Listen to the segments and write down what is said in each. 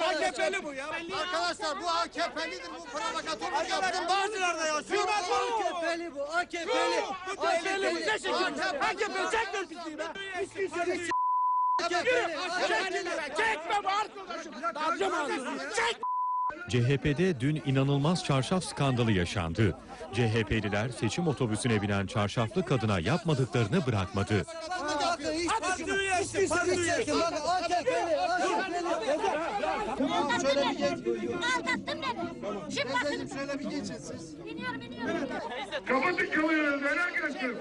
AKP'li bu ya. Arkadaşlar bu AKP'lidir bu provokatörlük yaptım Bağcılar'da yaşıyor. AKP'li bu, AKP'li. AKP'li bu. Ne şekilde? AKP çekmiyor pisliği be. Çekme. Çek. CHP'de dün inanılmaz çarşaf skandalı yaşandı. CHP'liler seçim otobüsüne binen çarşaflı kadına yapmadıklarını bırakmadı. Yersin. Hadi yersin. AKP'li, AKP'li. Aldattın beni. Şimdi bakın. Şöyle bir geçin siz. İniyorum iniyorum. Kapatın kalıyoruz merak ettim.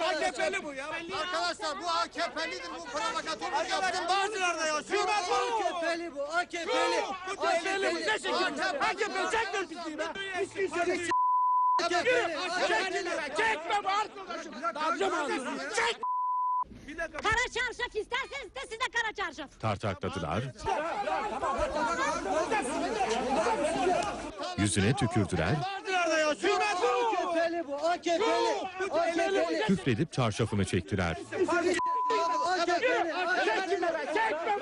AKP'li bu ya. Arkadaşlar bu AKP'lidir bu provokatörlük yaptım Bağcılar'da yaşıyor. AKP'li bu, AKP'li. AKP'li bu. Ne şekilde? AKP çekmiyor pisliği be. AKP'li. Çekme be arkadaşım. Çek. Kara çarşaf isterseniz de size kara çarşaf. Tartakladılar, yüzüne tükürdüler, küfredip çarşafını çektiler. AKP'li. AKP'li.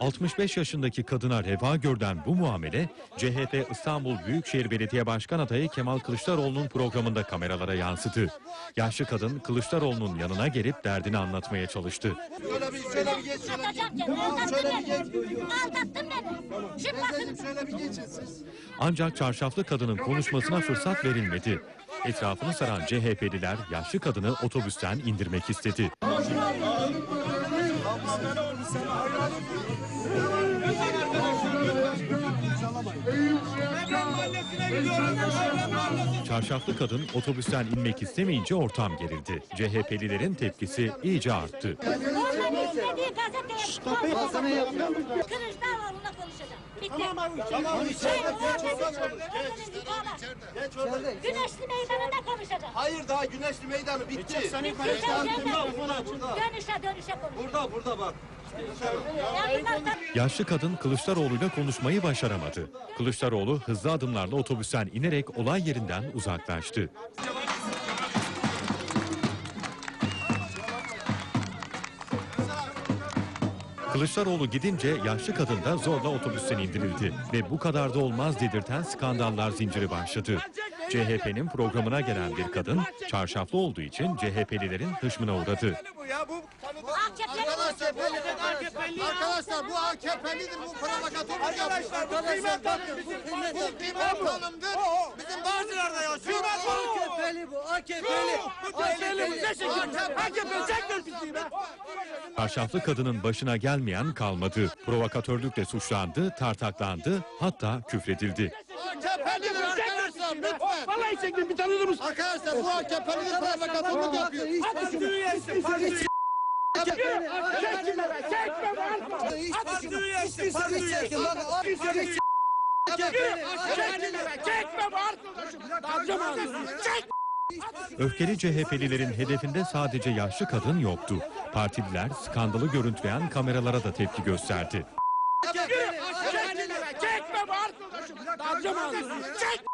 65 yaşındaki kadına reva görden bu muamele CHP İstanbul Büyükşehir Belediye Başkan adayı Kemal Kılıçdaroğlu'nun programında kameralara yansıdı. Yaşlı kadın Kılıçdaroğlu'nun yanına gelip derdini anlatmaya çalıştı. Şöyle bir şöyle bir geç şöyle. Atacağım kendimi. Aldattın beni. Aldattın beni. Şimdi bakın. Şöyle bir geçin siz. Ancak çarşaflı kadının konuşmasına fırsat verilmedi. Etrafını saran CHP'liler yaşlı kadını otobüsten indirmek istedi. Çarşaflı kadın otobüsten inmek istemeyince ortam gerildi. CHP'lilerin tepkisi iyice arttı. Güneşli meydanında konuşacağım. Hayır daha Güneşli Meydanı bitti. Dönüşe dönüşe konuş. Burada burada bak. Yaşlı kadın Kılıçdaroğlu'yla konuşmayı başaramadı. Kılıçdaroğlu hızlı adımlarla otobüsten inerek olay yerinden uzaklaştı. Kılıçdaroğlu gidince yaşlı kadın da zorla otobüsten indirildi ve bu kadar da olmaz dedirten skandallar zinciri başladı. CHP'nin programına gelen bir kadın çarşaflı olduğu için CHP'lilerin hışmına uğradı. bu. Bu AKP'li Arkadaşlar bu Arkadaşlar bu AKP'lidir bu provokatörlük yaptım. arkadaşlar bu kıymet bakın. Bizim Bu kıymet hanımdır. Bizim Bağcılar'da yaşıyor. AKP'li bu, AKP'li. AKP'li bu. Ne şekilde? AKP çekmiyor pisliği be. Çarşaflı kadının başına gelmeyen kalmadı. Provokatörlükle suçlandı, tartaklandı, hatta küfredildi. AKP'lidir arkadaşlar lütfen. Vallahi çektim bir tanıdığım mısın? Arkadaşlar bu AKP'lidir provokatörlük yapıyor. Hadi şunu yersin. Hadi AKP'li. Çekme be. Çekme be arkadaşım. Hadi. AKP'li. Çekme. Çekme. Öfkeli CHP'lilerin hedefinde sadece yaşlı kadın yoktu. Partililer skandalı görüntüleyen kameralara da tepki gösterdi. Çekme be. Çekme be arkadaşım. Darcam ağzını. Çek.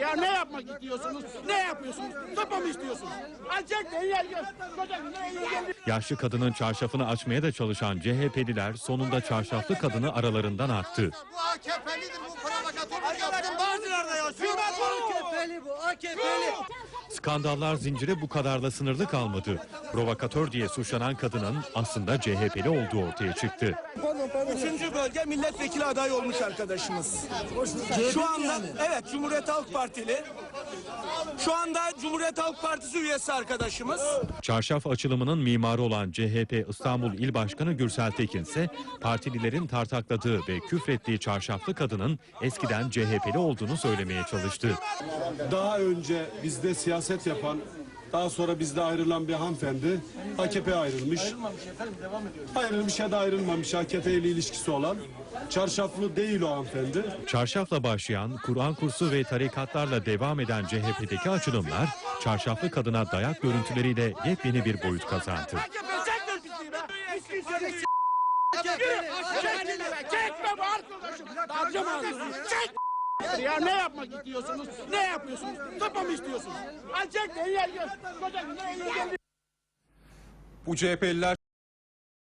Ya ne yapmak istiyorsunuz? Ne yapıyorsunuz? Topa mı istiyorsunuz? Al çek de gel gel. Koca gel gel. Yaşlı kadının çarşafını açmaya da çalışan CHP'liler sonunda çarşaflı kadını aralarından attı. Bu AKP'lidir bu provokatörlük yaptım. Bağcılar'da yaşıyor. AKP'li bu, AKP'li. Skandallar zinciri bu kadarla sınırlı kalmadı. Provokatör diye suçlanan kadının aslında CHP'li olduğu ortaya çıktı. Üçüncü bölge milletvekili adayı olmuş arkadaşımız. Şu anda evet Cumhuriyet Halk Partili. Şu anda Cumhuriyet Halk Partisi üyesi arkadaşımız. Çarşaf açılımının mimarı olan CHP İstanbul İl Başkanı Gürsel Tekin ise partililerin tartakladığı ve küfrettiği çarşaflı kadının eskiden CHP'li olduğunu söylemeye çalıştı. Daha önce bizde siyaset yapan, daha sonra bizde ayrılan bir hanımefendi AKP ayrılmış. Ayrılmış ya da ayrılmamış AKP ile ilişkisi olan. Çarşaflı değil o hanımefendi. Çarşafla başlayan, Kur'an kursu ve tarikatlarla devam eden CHP'deki açılımlar, çarşaflı kadına dayak görüntüleriyle yepyeni bir boyut kazandı. Ya ne yapmak istiyorsunuz? Ne yapıyorsunuz? Topa mı istiyorsunuz? Koca gel gel. Bu CHP'liler